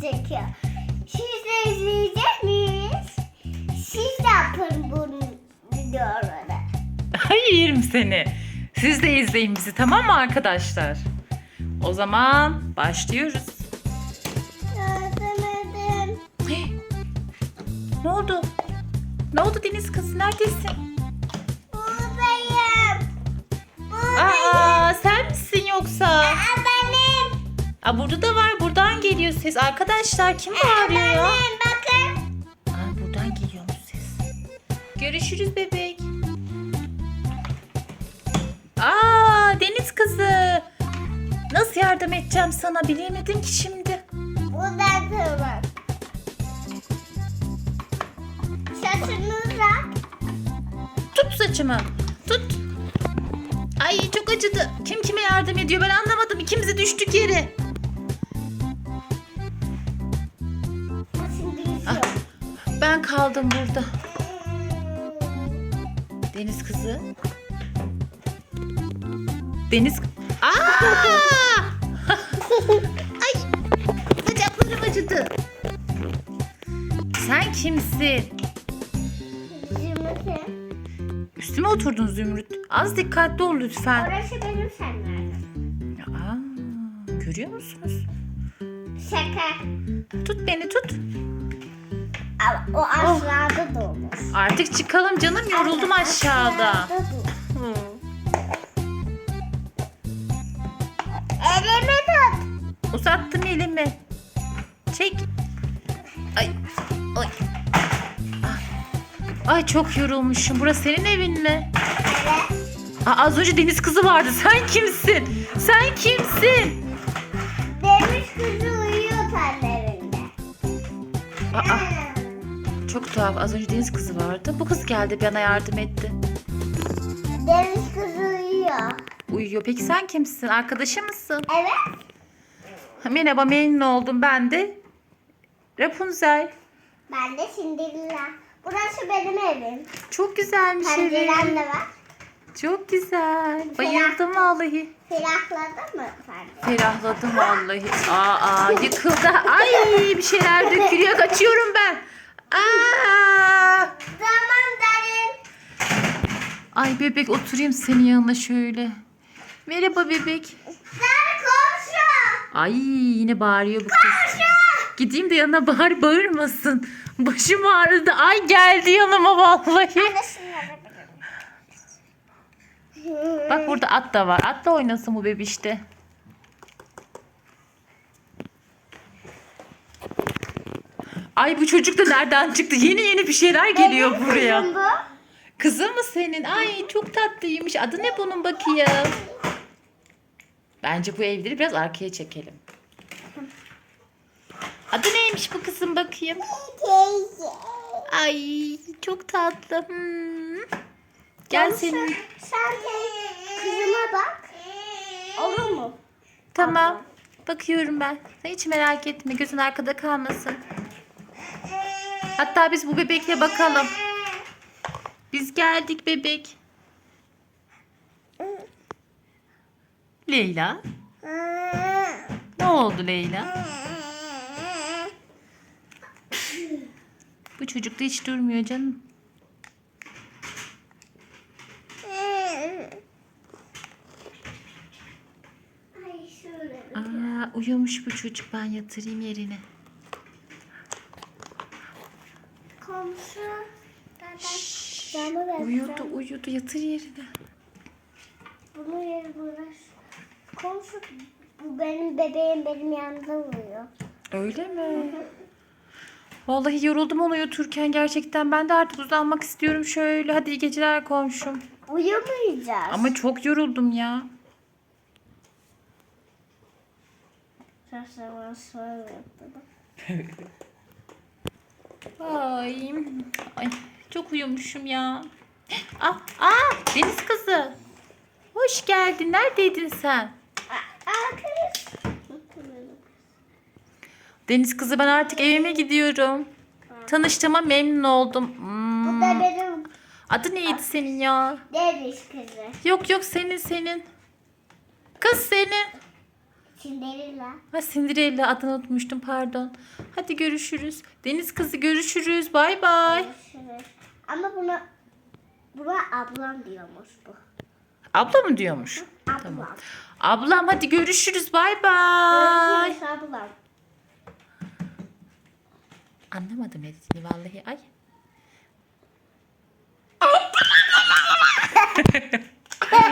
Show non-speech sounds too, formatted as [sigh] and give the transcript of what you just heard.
çekiyor. Siz de izleyecek miyiz? Siz de yapın bunu videoları. [laughs] Hayır yerim seni. Siz de izleyin bizi tamam mı arkadaşlar? O zaman başlıyoruz. Yardım edin. [gasps] Ne oldu? Ne oldu Deniz kızı neredesin? Buradayım. Buradayım. Aa sen misin yoksa? Aa, benim. Aa, burada da var geliyor ses. Arkadaşlar kim bağırıyor ya? Benim bakın. Aa, buradan geliyormuş ses. Görüşürüz bebek. Aa Deniz kızı. Nasıl yardım edeceğim sana bilemedim ki şimdi. Buradan tamam. Saçını uzat. Tut saçımı. Tut. Ay çok acıdı. Kim kime yardım ediyor ben anlamadım. İkimiz de düştük yere. Ben kaldım burada. Deniz kızı. Deniz... Aa! [laughs] Ay! Bacaklarım acıdı. Sen kimsin? Zümrüt'ü. Üstüme oturdun Zümrüt. Az dikkatli ol lütfen. Orası benim senler. Aa, görüyor musunuz? Şaka. Tut beni tut. O aşağıda da olur. Artık çıkalım canım yoruldum aşağıda. Aşağıda da olur. Elimi tut. Uzattım elimi. Çek. Ay. Ay. Ah. Ay çok yorulmuşum. Burası senin evin mi? Evet. Aa, az önce deniz kızı vardı. Sen kimsin? Sen kimsin? Deniz kızı uyuyor anneminde. Aa, çok tuhaf. Az önce deniz kızı vardı. Bu kız geldi bana yardım etti. Deniz kızı uyuyor. Uyuyor. Peki sen kimsin? Arkadaşı mısın? Evet. Merhaba memnun oldum. Ben de Rapunzel. Ben de Cinderella. Burası benim evim. Çok güzelmiş evin. Pencerem de var. Çok güzel. Bayıldım vallahi. Ferahladın mı sen? Ferahladım vallahi. Aa, aa yıkıldı. Ay bir şeyler dökülüyor. Kaçıyorum ben. Aa! Tamam derim. Ay bebek oturayım senin yanına şöyle. Merhaba bebek. Sen komşu. Ay yine bağırıyor bu kız. Gideyim de yanına bağır bağırmasın. Başım ağrıdı. Ay geldi yanıma vallahi. Bak burada at da var. Atla oynasın bu bebişte. Ay bu çocuk da nereden çıktı? Yeni yeni bir şeyler geliyor Benim buraya. kızım bu. Kızı mı senin? Ay çok tatlıymış. Adı ne bunun bakayım? Bence bu evleri biraz arkaya çekelim. Adı neymiş bu kızın bakayım? Teyze. Ay çok tatlı. Hmm. Gel senin. Sen, sen de kızıma bak. Olur mu? Tamam. Bakıyorum ben. Sen hiç merak etme. Gözün arkada kalmasın. Hatta biz bu bebekle bakalım. Biz geldik bebek. Leyla. Ne oldu Leyla? Bu çocuk da hiç durmuyor canım. Aa, uyumuş bu çocuk. Ben yatırayım yerine. Komşu. Camı ver. Uyudu uyudu. Yatır yerine. Bunu yeri burası. Komşu bu benim bebeğim benim yanımda uyuyor. Öyle mi? Vallahi yoruldum onu uyuturken gerçekten. Ben de artık uzanmak istiyorum şöyle. Hadi iyi geceler komşum. Uyumayacağız. Ama çok yoruldum ya. Şaşırma şöyle yaptı. Ay, ay çok uyumuşum ya. Ah, ah deniz kızı. Hoş geldin. Neredeydin sen? Deniz kızı ben artık evime gidiyorum. Tanıştığıma memnun oldum. Bu Hmm. da benim Adı neydi senin ya? deniz kızı. Yok yok senin senin. Kız senin. Cinderella. Ha Cinderella adını unutmuştum pardon. Hadi görüşürüz. Deniz kızı görüşürüz. Bay bay. Görüşürüz. Ama buna buna ablam diyormuş bu. Abla mı diyormuş? Ablam. Tamam. Ablam hadi görüşürüz. Bay bay. Görüşürüz ablam. Anlamadım ne dediğini vallahi. Ay. [laughs]